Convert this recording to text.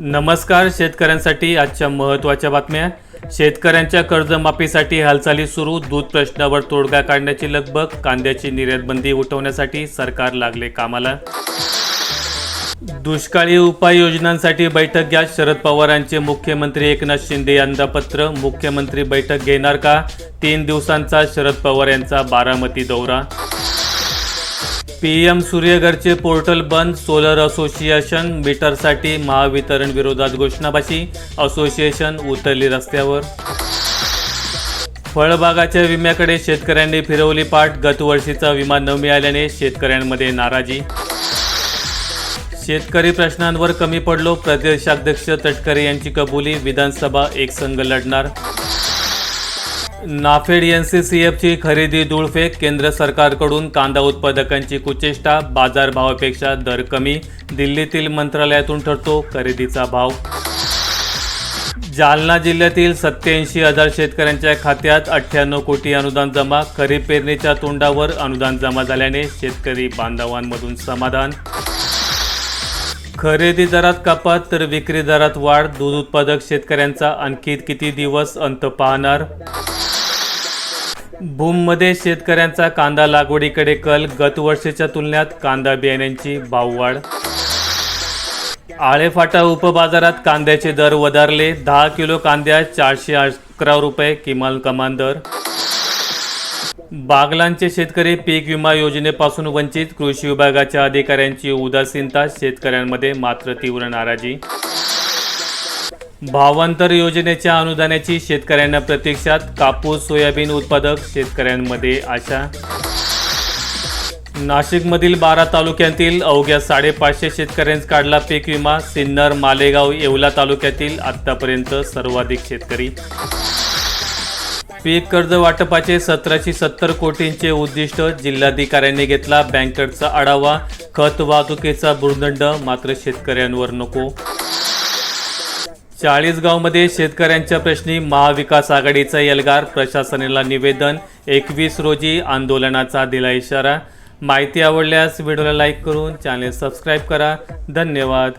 नमस्कार शेतकऱ्यांसाठी आजच्या महत्त्वाच्या बातम्या. शेतकऱ्यांच्या कर्जमाफीसाठी हालचाली सुरू दूध प्रश्नावर तोडगा काढण्याची लगबग कांद्याची निर्यात बंदी उठवण्यासाठी सरकार लागले कामाला. दुष्काळी उपाययोजनांसाठी बैठक घ्या शरद पवारांचे मुख्यमंत्री एकनाथ शिंदे यांना पत्र. मुख्यमंत्री बैठक घेणार का? तीन दिवसांचा शरद पवार यांचा बारामती दौरा. पी एम सूर्यघरचे पोर्टल बंद सोलर असोसिएशन मीटरसाठी महावितरण विरोधात घोषणाबाजी असोसिएशन उतरली रस्त्यावर. फळबागाच्या विम्याकडे शेतकऱ्यांनी फिरवली पाठ गतवर्षीचा विमा न मिळाल्याने शेतकऱ्यांमध्ये नाराजी. शेतकरी प्रश्नांवर कमी पडलो प्रदेशाध्यक्ष तटकरे यांची कबुली विधानसभा एकसंघ लढणार. नाफेड एन सी सी एफची खरेदी धूळफेक केंद्र सरकारकडून कांदा उत्पादकांची कुचेष्टा बाजारभावापेक्षा दर कमी दिल्लीतील मंत्रालयातून ठरतो खरेदीचा भाव. जालना जिल्ह्यातील सत्याऐंशी हजार शेतकऱ्यांच्या खात्यात अठ्ठ्याण्णव कोटी अनुदान जमा खरीप पेरणीच्या तोंडावर अनुदान जमा झाल्याने शेतकरी बांधवांमधून समाधान. खरेदी दरात कपात तर विक्री दरात वाढ दूध उत्पादक शेतकऱ्यांचा आणखी किती दिवस अंत पाहणार? भूममध्ये शेतकऱ्यांचा कांदा लागवडीकडे कल गतवर्षीच्या तुलनेत कांदा बियाण्यांची भाववाढ आळेफाटा उपबाजारात कांद्याचे दर वधारले. दहा किलो कांद्या चारशे अकरा रुपये किमान कमान दर. बागलांचे शेतकरी पीक विमा योजनेपासून वंचित. कृषी विभागाच्या अधिकाऱ्यांची उदासीनता शेतकऱ्यांमध्ये मात्र तीव्र नाराजी. भावांतर योजनेच्या अनुदानाची शेतकऱ्यांना प्रत्यक्षात कापूस सोयाबीन उत्पादक शेतकऱ्यांमध्ये आशा. नाशिकमधील बारा तालुक्यातील अवघ्या साडेपाचशे शेतकऱ्यांचा काढला पीक विमा. सिन्नर मालेगाव येवला तालुक्यातील आत्तापर्यंत सर्वाधिक शेतकरी. पीक कर्ज वाटपाचे सतराशे सत्तर कोटींचे उद्दिष्ट जिल्हाधिकाऱ्यांनी घेतला. बँकेचा आढावा खत वाहतुकीचा भूर्दंड मात्र शेतकऱ्यांवर नको. चाळीसगावमध्ये शेतकऱ्यांच्या प्रश्नी महाविकास आघाडीचा एल्गार प्रशासनाला निवेदन एकवीस रोजी आंदोलनाचा दिला इशारा माहिती आवडल्यास व्हिडिओला लाईक करून चॅनेल सबस्क्राईब करा. धन्यवाद.